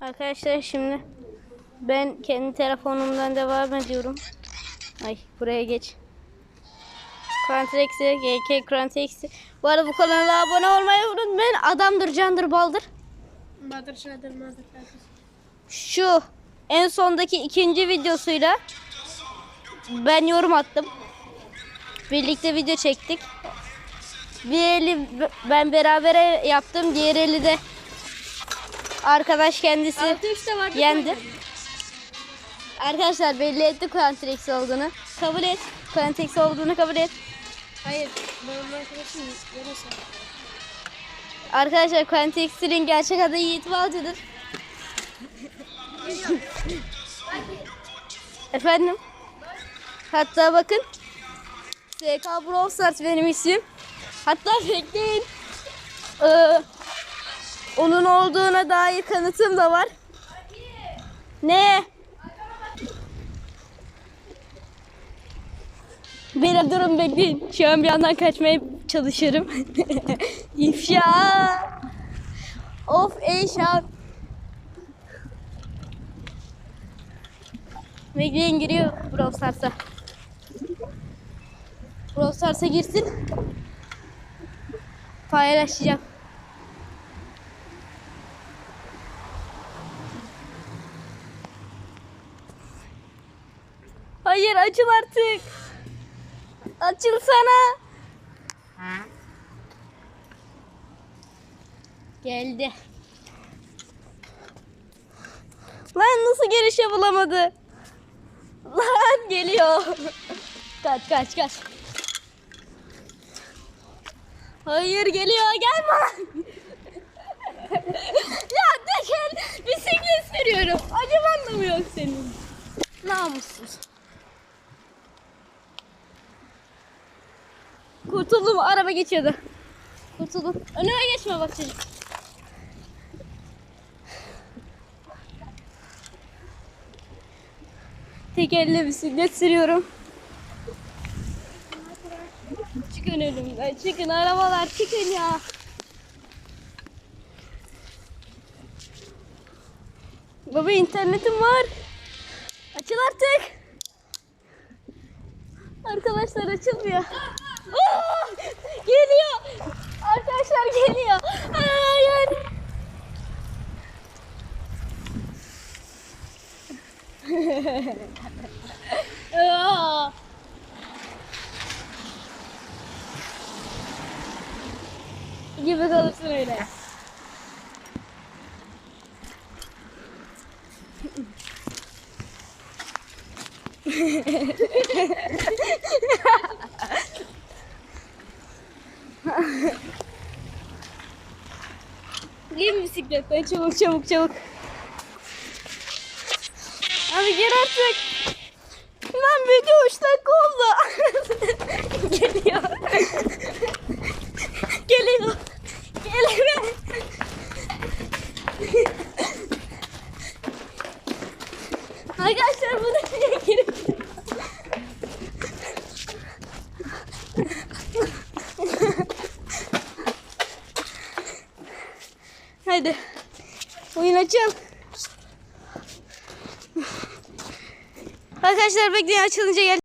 Arkadaşlar şimdi ben kendi telefonumdan devam ediyorum. Ay buraya geç. Quantrex'e, GK Quantrex'e. Bu arada bu kanala abone olmayı unutmayın. Adamdır, candır, baldır. Badır şadır madır kardeşim. Şu en sondaki ikinci videosuyla ben yorum attım. Birlikte video çektik. Bir eli ben berabere yaptım. Diğer eli de arkadaş kendisi vardı. yendi. Arkadaşlar belli etti Quantrex olduğunu. Kabul et. Quantrex olduğunu kabul et. Hayır. Benim arkadaşım yarasa. Arkadaşlar Quantrex'in gerçek adı Yiğit Balcı'dır. Efendim? Hatta bakın. SK Brawl Stars benim isim. Hatta bekleyin. Ee, onun olduğuna dair kanıtım da var. Ne? Beyler durun bekleyin. Şu an bir yandan kaçmaya çalışıyorum. İfşa. Of eşan. Bekleyin giriyor Brawl Stars'a. Brawl Stars'a girsin. Paylaşacağım. Hayır açıl artık. Açıl sana. Geldi. Lan nasıl giriş yapılamadı? Lan geliyor. kaç kaç kaç. Hayır geliyor gelme. ya tekel bisiklet sürüyorum. Mı yok senin? Namussuz. Kurtuldum araba geçiyordu. Kurtuldum. Önüme geçme bak çocuk. Tek elle bisiklet sürüyorum. Çıkın önümden. Çıkın arabalar çıkın ya. Baba internetim var. Açıl artık. Arkadaşlar açılmıyor. Geliyor. Hayır. Gibi kalırsın öyle. Bisikletten çabuk çabuk çabuk. Abi gel artık. Lan video 3 dakika oldu. Geliyor. Geliyor. Geliyor. Arkadaşlar bunu niye girip Hadi. Oyun açıl. Arkadaşlar bekleyin açılınca gel.